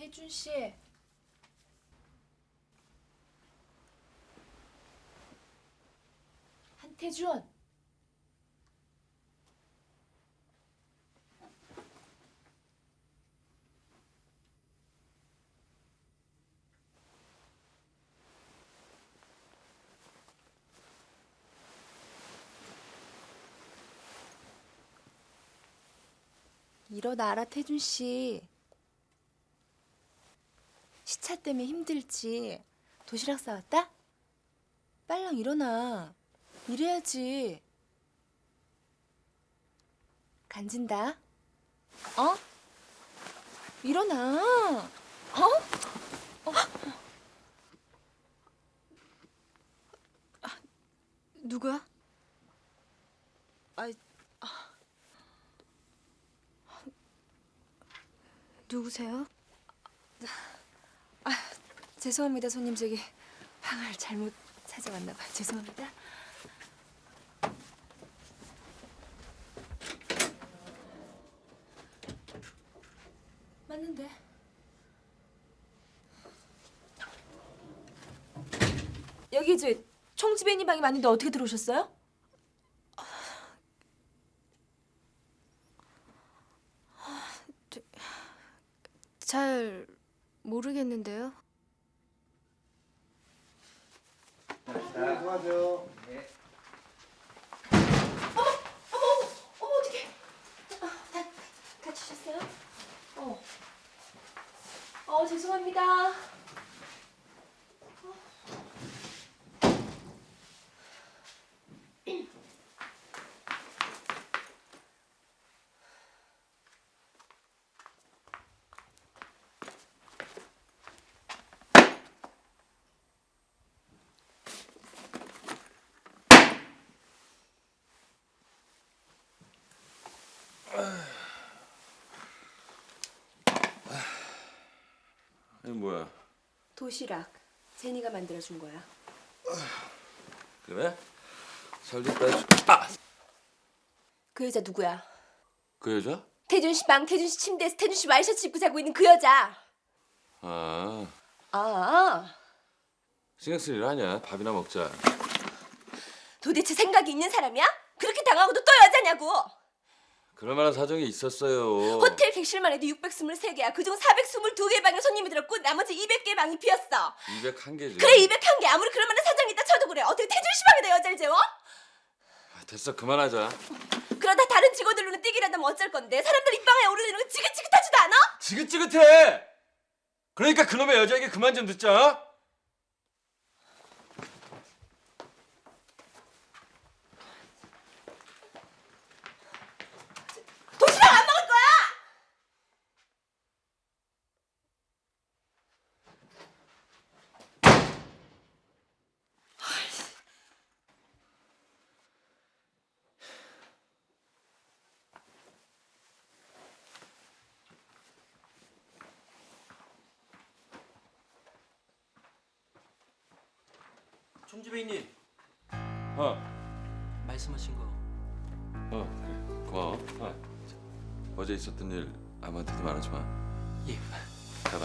태준 씨. 한태준. 일어나라 태준 씨. 시차 때문에 힘들지. 도시락 싸왔다? 빨랑 일어나. 이래야지. 간진다. 어? 일어나. 어? 어? 아, 누구야? 아, 아. 누구세요? 아, 죄송합니다, 손님. 저기 방을 잘못 찾아왔나 봐요. 죄송합니다. 맞는데. 여기 저 총지배님 방이 맞는데 어떻게 들어오셨어요? 잘 모르겠는데요. 수고하세요. 어머 어떡해. 아, 다 다치셨어요? 어. 어 죄송합니다. 이게 뭐야? 도시락 제니가 만들어준 거야. 그래? 잘 됐다. 아! 그 여자 누구야? 그 여자? 태준 씨 방, 태준 씨 침대에서 태준 씨 와이셔츠 입고 자고 있는 그 여자. 아, 아, 신경 쓸 일 아니야. 밥이나 먹자. 도대체 생각이 있는 사람이야? 그렇게 당하고도 또 여자냐고. 그럴 만한 사정이 있었어요. 호텔 객실만 해도 623개야. 그중 422개 방에 손님이 들었고 나머지 200개 방이 비었어. 201개지. 그래 201개 아무리 그럴 만한 사정이 있다 쳐도 그래. 어떻게 태준 씨 방에다 여자를 재워? 아, 됐어. 그만하자. 그러다 다른 직원들로는 뛰기라도 면 어쩔 건데 사람들 입방에 오르는 거 지긋지긋하지도 않아? 지긋지긋해! 그러니까 그놈의 여자에게 그만 좀 듣자. 도시락 안 먹을 거야! 총지배님 어, 말씀하신 거 어, 그래. 고마워. 어. 자, 어제 있었던 일 아무한테도 말하지 마. 예. 가봐.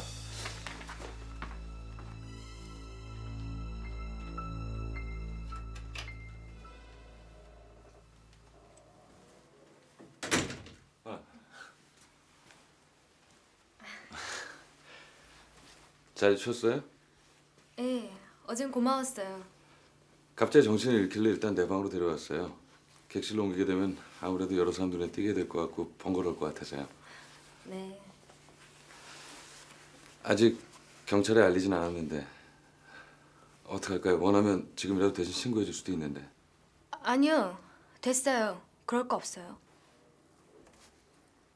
어. 잘 쉬었어요? 예, 어젠 고마웠어요. 갑자기 정신을 잃길래 일단 내 방으로 데려왔어요. 객실로 옮기게 되면 아무래도 여러 사람 눈에 띄게 될 것 같고 번거로울 것 같아서요. 네. 아직 경찰에 알리진 않았는데 어떡할까요? 원하면 지금이라도 대신 신고해 줄 수도 있는데 아니요, 됐어요. 그럴 거 없어요.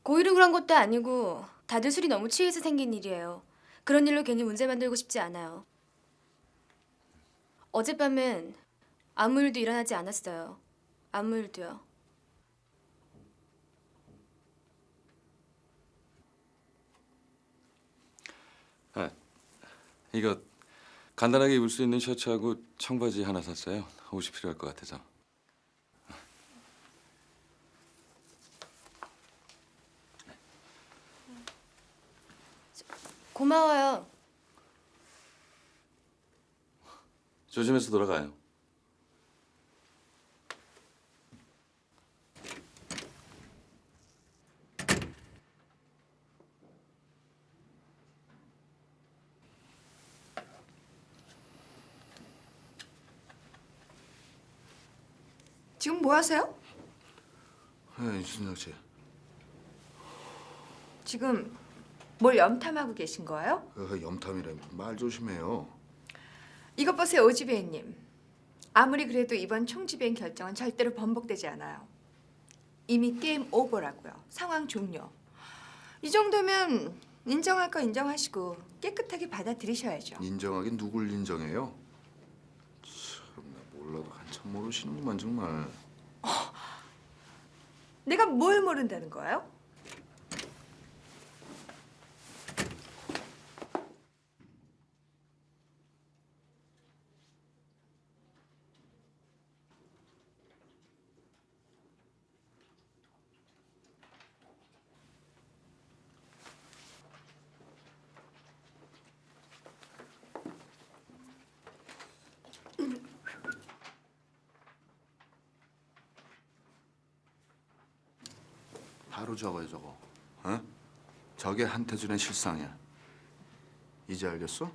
고의로 그런 것도 아니고 다들 술이 너무 취해서 생긴 일이에요. 그런 일로 괜히 문제 만들고 싶지 않아요. 어젯밤엔 아무 일도 일어나지 않았어요. 아무 일도요. 아 이거 간단하게 입을 수 있는 셔츠하고 청바지 하나 샀어요. 옷이 필요할 것 같아서. 고마워요. 조심해서 돌아가요. 지금 뭐 하세요? 네, 이순혁 씨. 지금 뭘 염탐하고 계신 거예요? 그 염탐이래 말 조심해요. 이것 보세요, 오지배님. 아무리 그래도 이번 총지배인 결정은 절대로 번복되지 않아요. 이미 게임 오버라고요. 상황 종료. 이 정도면 인정할 거 인정하시고 깨끗하게 받아들이셔야죠. 인정하긴 누굴 인정해요? 몰라도 한참 모르시는구만 정말. 내가 뭘 모른다는 거예요? 바로 적어요 저거. 어? 저게 한태준의 실상이야. 이제 알겠어?